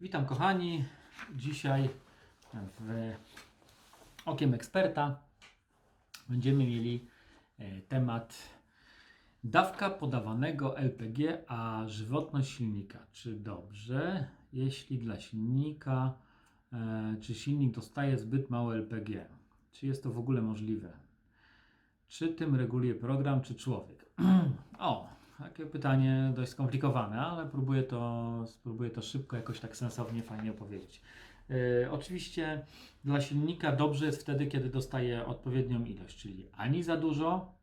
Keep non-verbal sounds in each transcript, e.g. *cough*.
Witam kochani. Dzisiaj w Okiem Eksperta będziemy mieli e, temat dawka podawanego LPG, a żywotność silnika. Czy dobrze, jeśli dla silnika, e, czy silnik dostaje zbyt mało LPG? Czy jest to w ogóle możliwe? Czy tym reguluje program, czy człowiek? *clears throat* o, takie pytanie dość skomplikowane, ale próbuję to, spróbuję to szybko, jakoś tak sensownie, fajnie opowiedzieć. Yy, oczywiście dla silnika dobrze jest wtedy, kiedy dostaje odpowiednią ilość, czyli ani za dużo,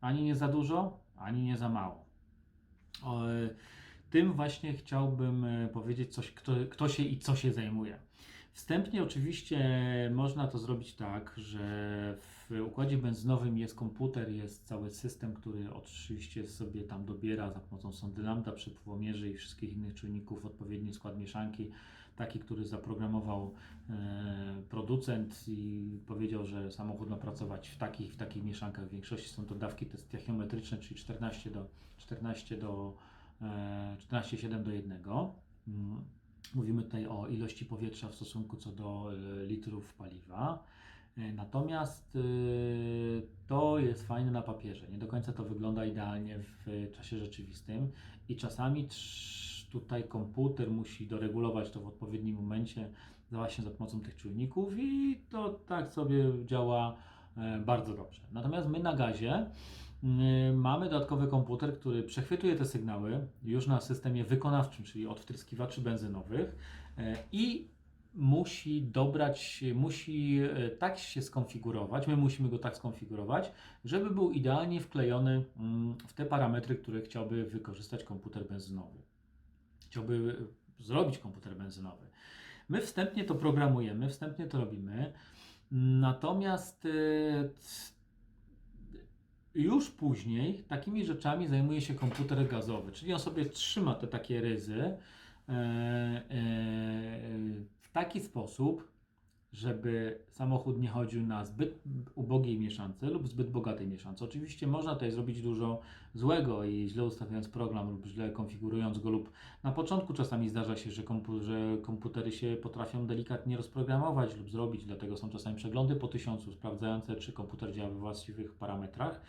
ani nie za dużo, ani nie za mało. O, yy, tym właśnie chciałbym yy, powiedzieć coś, kto, kto się i co się zajmuje. Wstępnie oczywiście można to zrobić tak, że w układzie benzynowym jest komputer, jest cały system, który oczywiście sobie tam dobiera za pomocą sondy lambda, przepływomierzy i wszystkich innych czujników odpowiedni skład mieszanki, taki, który zaprogramował e, producent i powiedział, że samochód ma pracować w takich, w takich mieszankach. W większości są to dawki stachiometryczne, czyli 14 do 14 do e, 14,7 do 1. Mm. Mówimy tutaj o ilości powietrza w stosunku co do e, litrów paliwa. E, Natomiast e, to jest fajne na papierze. Nie do końca to wygląda idealnie w czasie rzeczywistym i czasami tutaj komputer musi doregulować to w odpowiednim momencie właśnie za pomocą tych czujników i to tak sobie działa e, bardzo dobrze. Natomiast my na gazie mamy dodatkowy komputer, który przechwytuje te sygnały już na systemie wykonawczym, czyli od wtryskiwaczy benzynowych e, i musi dobrać, musi e, tak się skonfigurować, my musimy go tak skonfigurować, żeby był idealnie wklejony mm, w te parametry, które chciałby wykorzystać komputer benzynowy. Chciałby e, zrobić komputer benzynowy. My wstępnie to programujemy, wstępnie to robimy, natomiast e, już później takimi rzeczami zajmuje się komputer gazowy, czyli on sobie trzyma te takie ryzy taki sposób, żeby samochód nie chodził na zbyt ubogiej mieszance lub zbyt bogatej mieszance. Oczywiście można tutaj zrobić dużo złego i źle ustawiając program lub źle konfigurując go lub na początku czasami zdarza się, że, kompu- że komputery się potrafią delikatnie rozprogramować lub zrobić, dlatego są czasami przeglądy po tysiącu sprawdzające, czy komputer działa we właściwych parametrach.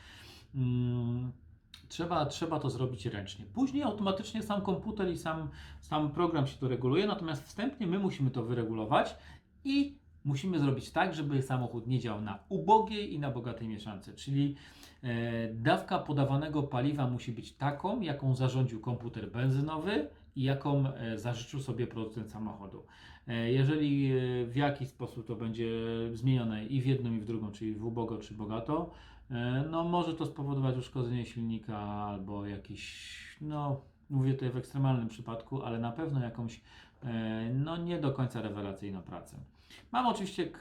Trzeba, trzeba to zrobić ręcznie. Później automatycznie sam komputer i sam, sam program się to reguluje, natomiast wstępnie my musimy to wyregulować i musimy zrobić tak, żeby samochód nie działał na ubogiej i na bogatej mieszance. Czyli e, dawka podawanego paliwa musi być taką, jaką zarządził komputer benzynowy i jaką e, zażyczył sobie producent samochodu. E, jeżeli e, w jakiś sposób to będzie zmienione i w jedną i w drugą, czyli w ubogo czy bogato, no może to spowodować uszkodzenie silnika albo jakiś, no mówię tutaj w ekstremalnym przypadku, ale na pewno jakąś no nie do końca rewelacyjną pracę. Mam oczywiście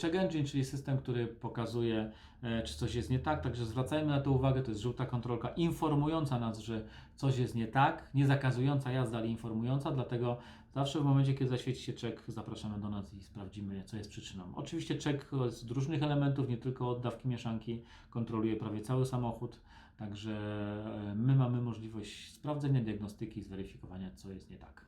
check engine, czyli system, który pokazuje, e, czy coś jest nie tak, także zwracajmy na to uwagę. To jest żółta kontrolka informująca nas, że coś jest nie tak, nie zakazująca jazdy, ale informująca, dlatego zawsze w momencie, kiedy zaświeci się czek, zapraszamy do nas i sprawdzimy, co jest przyczyną. Oczywiście czek z różnych elementów, nie tylko od dawki mieszanki, kontroluje prawie cały samochód, także e, my mamy możliwość sprawdzenia diagnostyki i zweryfikowania, co jest nie tak.